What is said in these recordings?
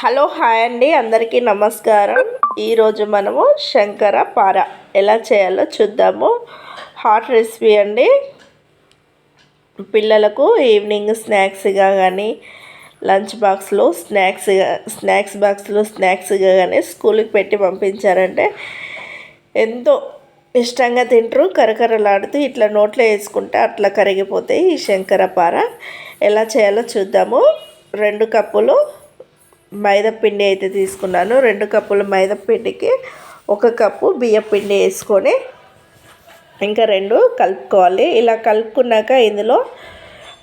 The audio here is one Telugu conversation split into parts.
హలో హాయ్ అండి. అందరికీ నమస్కారం. ఈరోజు మనము శంకర పార ఎలా చేయాలో చూద్దాము. హాట్ రెసిపీ అండి. పిల్లలకు ఈవినింగ్ స్నాక్స్గా కానీ లంచ్ బాక్స్లో స్నాక్స్గా స్నాక్స్ బాక్స్లో స్నాక్స్గా కానీ స్కూల్కి పెట్టి పంపించారంటే ఎంతో ఇష్టంగా తింటారు. కరకరలాడుతూ ఇట్లా నోట్లో వేసుకుంటే అట్లా కరిగిపోతాయి ఈ శంకర పార. ఎలా చేయాలో చూద్దాము. రెండు కప్పులు మైదాపిండి అయితే తీసుకున్నాను. రెండు కప్పుల మైదాపిండికి ఒక కప్పు బియ్యపిండి వేసుకొని ఇంకా రెండు కలుపుకోవాలి. ఇలా కలుపుకున్నాక ఇందులో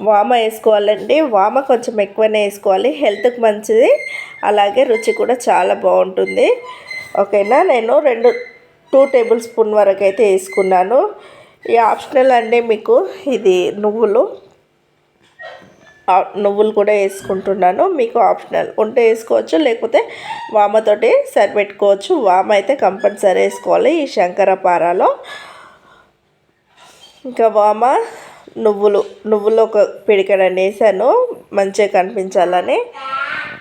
వామ వేసుకోవాలండి. వామ కొంచెం ఎక్కువనే వేసుకోవాలి. హెల్త్కి మంచిది. అలాగే రుచి కూడా చాలా బాగుంటుంది. ఓకేనా? నేను రెండు టూ టేబుల్ స్పూన్ వరకు అయితే వేసుకున్నాను. ఈ ఆప్షనల్ అండి మీకు ఇది నువ్వులు నువ్వులు కూడా వేసుకుంటున్నాను. మీకు ఆప్షనల్ ఉంటే వేసుకోవచ్చు లేకపోతే వామతోటి సరిపెట్టుకోవచ్చు. వామ అయితే కంపల్సరీ వేసుకోవాలి ఈ శంకరపారాలో. ఇంకా వామ నువ్వులు నువ్వులు ఒక పిడికడండి వేసాను. మంచిగా కనిపించాలని.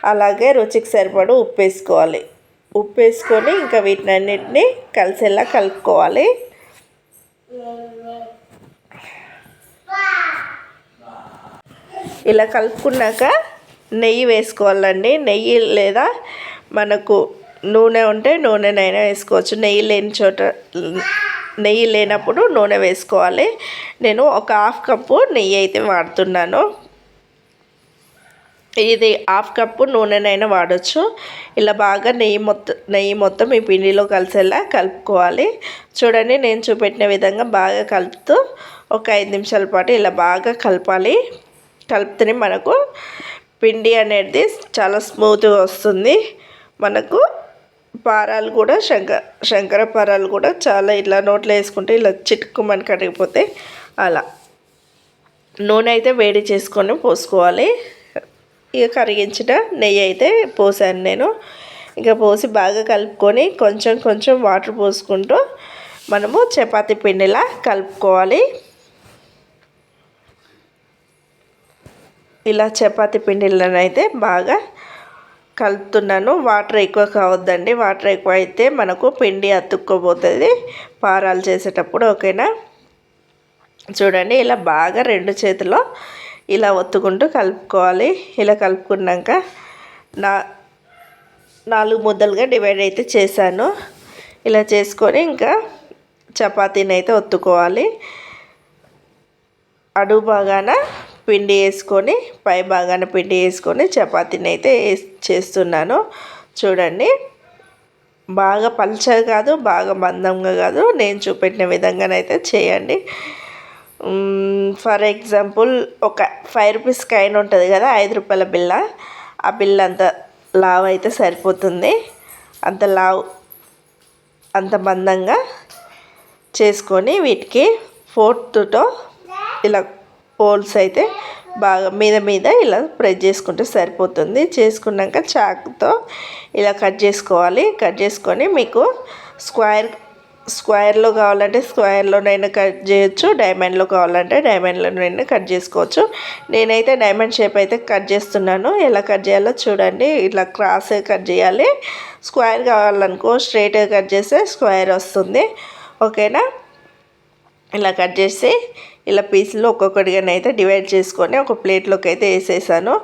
అలాగే రుచికి సరిపడు ఉప్పు వేసుకోవాలి. ఉప్పు వేసుకొని ఇంకా వీటిని కలిసేలా కలుపుకోవాలి. ఇలా కలుపుకున్నాక నెయ్యి వేసుకోవాలండి. నెయ్యి లేదా మనకు నూనె ఉంటే నూనెనైనా వేసుకోవచ్చు. నెయ్యి లేని చోట నెయ్యి లేనప్పుడు నూనె వేసుకోవాలి. నేను ఒక హాఫ్ కప్పు నెయ్యి అయితే వాడుతున్నాను. ఇది హాఫ్ కప్పు నూనెనైనా వాడచ్చు. ఇలా బాగా నెయ్యి మొత్తం నెయ్యి మొత్తం ఈ పిండిలో కలిసేలా కలుపుకోవాలి. చూడండి నేను చూపెట్టిన విధంగా బాగా కలుపుతూ ఒక ఐదు నిమిషాల పాటు ఇలా బాగా కలపాలి. కలిపితేనే మనకు పిండి అనేది చాలా స్మూత్గా వస్తుంది. మనకు పారాలు కూడా శంకర శంకర పారాలు కూడా చాలా ఇలా నోట్లో వేసుకుంటే ఇలా చిట్టుకుమని కడిగిపోతే అలా. నూనె అయితే వేడి చేసుకొని పోసుకోవాలి. ఇక కరిగించిన నెయ్యి అయితే పోసాను నేను. ఇక పోసి బాగా కలుపుకొని కొంచెం కొంచెం వాటర్ పోసుకుంటూ మనము చపాతీ పిండిలా కలుపుకోవాలి. ఇలా చపాతి పిండిలను అయితే బాగా కలుపుతున్నాను. వాటర్ ఎక్కువ కావద్దండి. వాటర్ ఎక్కువ అయితే మనకు పిండి అతుక్కోబోతుంది. పారాలు చేసేటప్పుడు ఓకేనా? చూడండి ఇలా బాగా రెండు చేతిలో ఇలా ఒత్తుకుంటూ కలుపుకోవాలి. ఇలా కలుపుకున్నాక నా నాలుగు ముద్దలుగా డివైడ్ అయితే చేశాను. ఇలా చేసుకొని ఇంకా చపాతీని అయితే ఒత్తుకోవాలి. అడుగు బాగాన పిండి వేసుకొని పై భాగాన పిండి వేసుకొని చపాతీని అయితే చేస్తున్నాను. చూడండి. బాగా పల్చగా కాదు బాగా మందంగా కాదు. నేను చూపెట్టిన విధంగానైతే చేయండి. ఫర్ ఎగ్జాంపుల్ ఒక ఫైవ్ రూపీస్ కైన్ ఉంటుంది కదా ఐదు రూపాయల బిల్ల. ఆ బిల్ల అంత లావ్ అయితే సరిపోతుంది. అంత లావ్ అంత మందంగా చేసుకొని వీటికి ఫోర్త్తో ఇలా పోల్స్ అయితే బాగా మీద మీద ఇలా ప్రెస్ చేసుకుంటే సరిపోతుంది. చేసుకున్నాక చాక్తో ఇలా కట్ చేసుకోవాలి. కట్ చేసుకొని మీకు స్క్వేర్ స్క్వేర్లో కావాలంటే స్క్వేర్లోనైనా కట్ చేయొచ్చు. డైమండ్లో కావాలంటే డైమండ్లోనైనా కట్ చేసుకోవచ్చు. నేనైతే డైమండ్ షేప్ అయితే కట్ చేస్తున్నాను. ఎలా కట్ చేయాలో చూడండి. ఇలా క్రాస్ కట్ చేయాలి. స్క్వేర్ కావాలనుకో స్ట్రైట్గా కట్ చేస్తే స్క్వేర్ వస్తుంది. ఓకేనా? ఇలా కట్ చేసి ఇలా పీసులు ఒక్కొక్కటిగానైతే డివైడ్ చేసుకొని ఒక ప్లేట్లోకి అయితే వేసేసాను.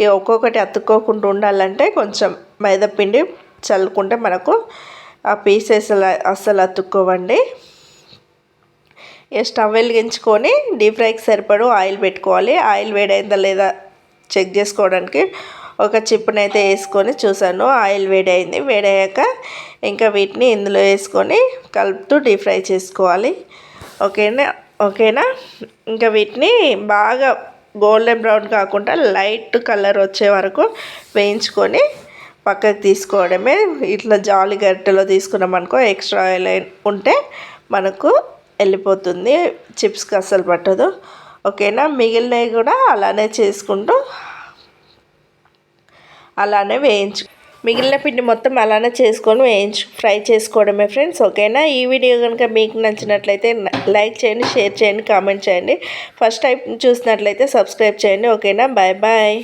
ఇక ఒక్కొక్కటి అతుక్కోకుండా ఉండాలంటే కొంచెం మైదాపిండి చల్లుకుంటే మనకు ఆ పీసెస్ అస్సలు అతుక్కోవండి. ఇక స్టవ్ వెలిగించుకొని డీప్ ఫ్రైకి సరిపడు ఆయిల్ పెట్టుకోవాలి. ఆయిల్ వేడైందా లేదా చెక్ చేసుకోవడానికి ఒక చిప్పునైతే వేసుకొని చూసాను ఆయిల్ వేడైంది. వేడయ్యాక ఇంకా వీటిని ఇందులో వేసుకొని కలుపుతూ డీప్ ఫ్రై చేసుకోవాలి. ఓకేనా? ఓకేనా? ఇంకా వీటిని బాగా గోల్డెన్ బ్రౌన్ కాకుండా లైట్ కలర్ వచ్చే వరకు వేయించుకొని పక్కకు తీసుకోవడమే. ఇట్లా జాలి గరిటెలో తీసుకున్నాం అనుకో ఎక్స్ట్రా ఆయిల్ ఉంటే మనకు వెళ్ళిపోతుంది. చిప్స్కి అస్సలు పట్టదు. ఓకేనా? మిగిలినవి కూడా అలానే చేసుకుంటూ అలానే వేయించు మిగిలిన పిండి మొత్తం అలానే చేసుకొని వేయించు ఫ్రై చేసుకోవడమే ఫ్రెండ్స్ ఓకేనా? ఈ వీడియో కనుక మీకు నచ్చినట్లయితే లైక్ చేయండి షేర్ చేయండి కామెంట్ చేయండి. ఫస్ట్ టైం చూసినట్లయితే సబ్స్క్రైబ్ చేయండి ఓకేనా? Bye bye.